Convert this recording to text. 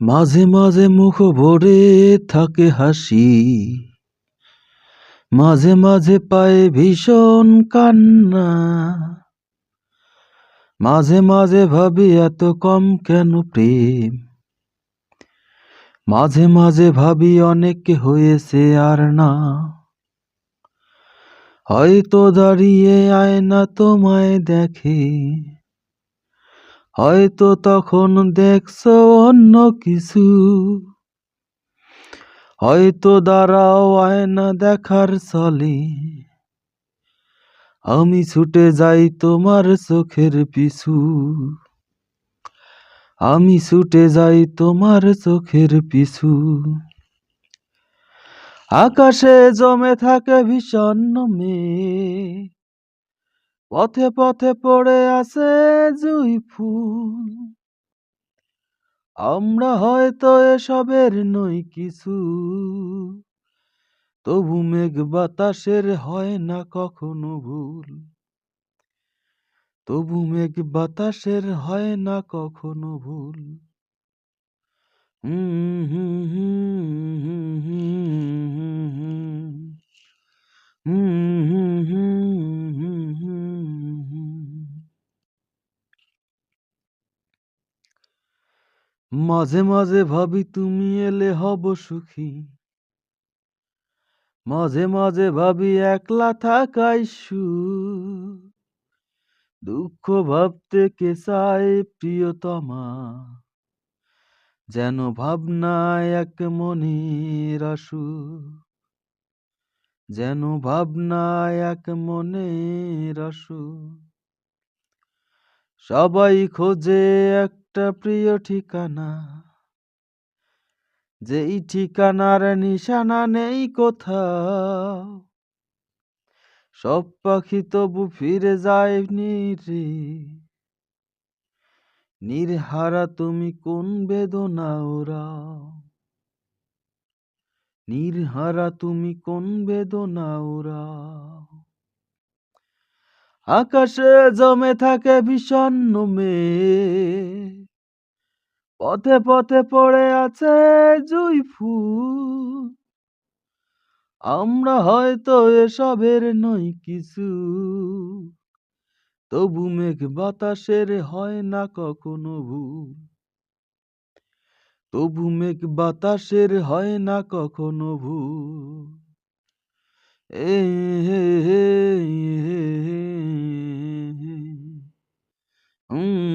মাঝে মাঝে মুখ ভরে থাকে হাসি। মাঝে মাঝে পায়ে ভীষণ কান্না। মাঝে মাঝে ভাবি এত কম কেন প্রেম। মাঝে মাঝে ভাবি অনেক হয়েছে আর না। হয়তো দাঁড়িয়ে আয়না তোমায় দেখে। হয়তো তখন দেখছ অন্য কিছু। হয়তো দাঁড়াও আয়না দেখার চলে আমি ছুটে যাই তোমার চোখের পিছু। আমি ছুটে যাই তোমার চোখের পিছু। আকাশে জমে থাকে ভীষণ মেঘ। পথে পথে পড়ে আছে জুই ফুল আমরা হয়তো এসবের নই কিছু তবু মেঘ বাতাসের হয় না কখনো ভুল তবু মেঘ বাতাসের হয় না কখনো ভুল হুম হুম হুম হুম হুম হুম হুম হুম হুম হুম হুম মাঝে মাঝে ভাবি তুমি এলে হব সুখী। মাঝে মাঝে ভাবি একলা থাকাই সু দুঃখ ভাবতে কে চায় প্রিয়তমা? যেন ভাবনায় এক মনের আসু যেন ভাবনায় এক মনের আসু সবাই খোঁজে একটা প্রিয় ঠিকানা। যেই ঠিকানার নিশানা নেই কোথাও। সব পাখি তবু ফিরে যায় নিরে। নির্হারা তুমি কোন বেদনা ওরাও নির্হারা তুমি কোন বেদনা ওরাও আকাশে জমে থাকে বিষণ্ণ মেঘ। পথে পথে পড়ে আছে জুই ফুল। আমরা হয়তো এসবের নই কিছু। তবু মেঘ বাতাসের হয় না কখনো ভুল। তবু মেঘ বাতাসের হয় না কখনো ভুল। এ হে হে Mm.